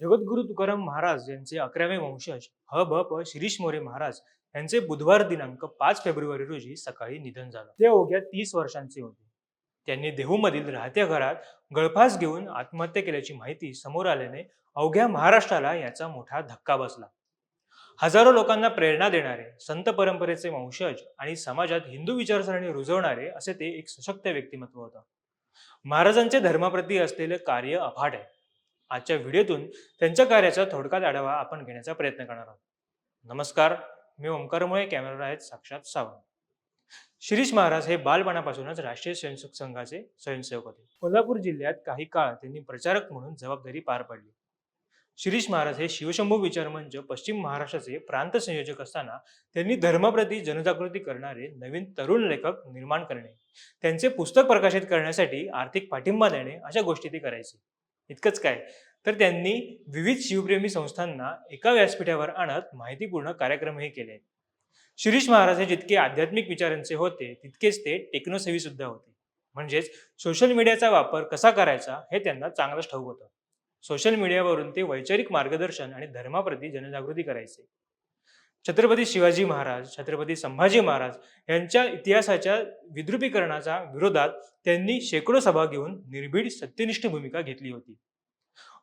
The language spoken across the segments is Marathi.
जगद्गुरु तुकाराम महाराज यांचे अकरावे वंशज ह भ प शिरीष मोरे महाराज यांचे बुधवार दिनांक पाच फेब्रुवारी रोजी सकाळी निधन झालं. ते अवघ्या तीस वर्षांचे होते. त्यांनी देहूमधील राहत्या घरात गळफास घेऊन आत्महत्या केल्याची माहिती समोर आल्याने अवघ्या महाराष्ट्राला याचा मोठा धक्का बसला. हजारो लोकांना प्रेरणा देणारे संत परंपरेचे वंशज आणि समाजात हिंदू विचारसरणी रुजवणारे असे ते एक सशक्त व्यक्तिमत्व होतं. महाराजांचे धर्माप्रती असलेले कार्य अफाट आहे. आजच्या व्हिडिओतून त्यांच्या कार्याचा थोडक्यात आढावा आपण घेण्याचा प्रयत्न करणार आहोत. नमस्कार मी ओंकारमुळे कॅमेरा आहेत साक्षात सावंत. शिरीष महाराज हे बालपणापासूनच राष्ट्रीय स्वयंसेवक संघाचे स्वयंसेवक होते. कोल्हापूर जिल्ह्यात काही काळ त्यांनी प्रचारक म्हणून जबाबदारी पार पाडली. शिरीष महाराज हे शिवशंभू विचारमंच पश्चिम महाराष्ट्राचे प्रांत संयोजक असताना त्यांनी धर्माप्रती जनजागृती करणारे नवीन तरुण लेखक निर्माण करणे त्यांचे पुस्तक प्रकाशित करण्यासाठी आर्थिक पाठिंबा देणे अशा गोष्टी ते करायचे. इतकंच काय. तर त्यांनी विविध शिवप्रेमी संस्थांना एका व्यासपीठावर आणत माहितीपूर्ण कार्यक्रमही केले. शिरीष महाराज हे जितके आध्यात्मिक विचारांचे होते तितकेच ते टेक्नोसेवी सुद्धा होते. म्हणजेच सोशल मीडियाचा वापर कसा करायचा हे त्यांना चांगलंच ठाऊक होतं. सोशल मीडियावरून ते वैचारिक मार्गदर्शन आणि धर्माप्रती जनजागृती करायचे. छत्रपती शिवाजी महाराज छत्रपती संभाजी महाराज यांच्या इतिहासाच्या विद्रुपीकरणाच्या विरोधात त्यांनी शेकडो सभा घेऊन निर्भीड सत्यनिष्ठ भूमिका घेतली होती.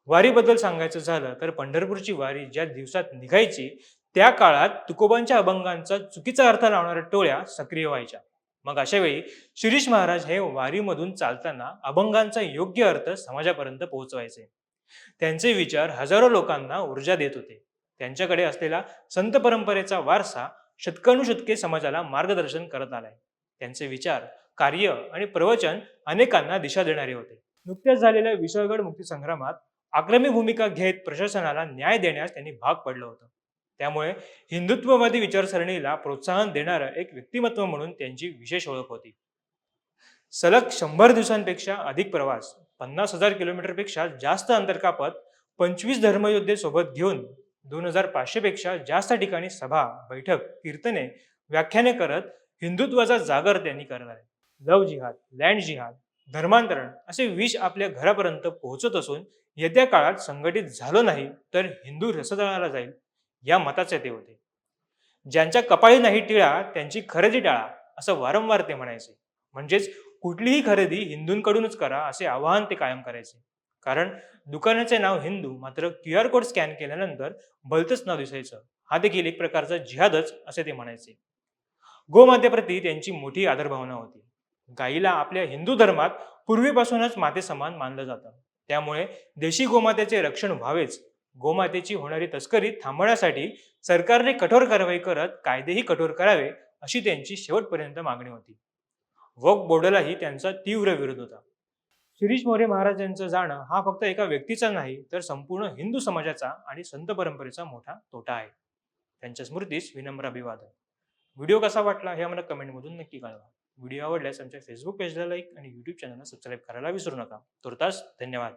वारीबद्दल सांगायचं झालं तर पंढरपूरची वारी ज्या दिवसात निघायची त्या काळात तुकोबांच्या अभंगांचा चुकीचा अर्थ लावणाऱ्या टोळ्या सक्रिय व्हायच्या. मग अशा वेळी शिरीष महाराज हे वारीमधून चालताना अभंगांचा योग्य अर्थ समाजापर्यंत पोहोचवायचे. त्यांचे विचार हजारो लोकांना ऊर्जा देत होते. त्यांच्याकडे असलेला संत परंपरेचा वारसा शतकानुशतके समाजाला मार्गदर्शन करत आलाय. त्यांचे विचार कार्य आणि प्रवचन अनेकांना दिशा देणारे होते. नुकत्याच झालेल्या विशाळगड मुक्ती संग्रामात आक्रमी भूमिका घेत प्रशासनाला न्याय देण्यास त्यांनी भाग पडलं होतं. त्यामुळे हिंदुत्ववादी विचारसरणीला प्रोत्साहन देणारं एक व्यक्तिमत्व म्हणून त्यांची विशेष ओळख होती. सलग शंभर दिवसांपेक्षा अधिक प्रवास पन्नास हजार किलोमीटरपेक्षा जास्त अंतर कापत पंचवीस धर्मयोद्धे सोबत घेऊन दोन हजार पाचशे पेक्षा जास्त ठिकाणी सभा बैठक कीर्तने व्याख्याने करत हिंदुत्वाचा जागर त्यांनी करणार. आहे लव जिहाद लँड जिहाद धर्मांतरण असे विष आपल्या घरापर्यंत पोहोचत असून येत्या काळात संघटित झालो नाही तर हिंदू रसदळाला जाईल या मताचे ते होते. ज्यांच्या कपाळी नाही टिळा त्यांची खरेदी टाळा असं वारंवार ते म्हणायचे. म्हणजेच कुठलीही खरेदी हिंदूंकडूनच करा असे आवाहन ते कायम करायचे. कारण दुकानाचे नाव हिंदू मात्र क्यू आर कोड स्कॅन केल्यानंतर भलतंच नाव दिसायचं. हा देखील एक प्रकारचा जिहादच असे ते म्हणायचे. गोमातेप्रती त्यांची मोठी आदरभावना होती. गाईला आपल्या हिंदू धर्मात पूर्वीपासूनच माते समान मानलं जातं. त्यामुळे देशी गोमातेचे रक्षण व्हावेच. गोमातेची होणारी तस्करी थांबवण्यासाठी सरकारने कठोर कारवाई करत कायदेही कठोर करावे अशी त्यांची शेवटपर्यंत मागणी होती. वक बोर्डालाही त्यांचा तीव्र विरोध होता. शिरीष मोरे महाराज यांचं जाणं हा फक्त एका व्यक्तीचा नाही तर संपूर्ण हिंदू समाजाचा आणि संत परंपरेचा मोठा तोटा आहे. त्यांच्या स्मृतीस विनम्र अभिवादन. व्हिडिओ कसा वाटला हे आम्हाला कमेंटमधून नक्की कळवा. व्हिडिओ आवडल्यास आमच्या फेसबुक पेजला लाईक आणि यूट्यूब चॅनलला सबस्क्राईब करायला विसरू नका. तुर्तास धन्यवाद.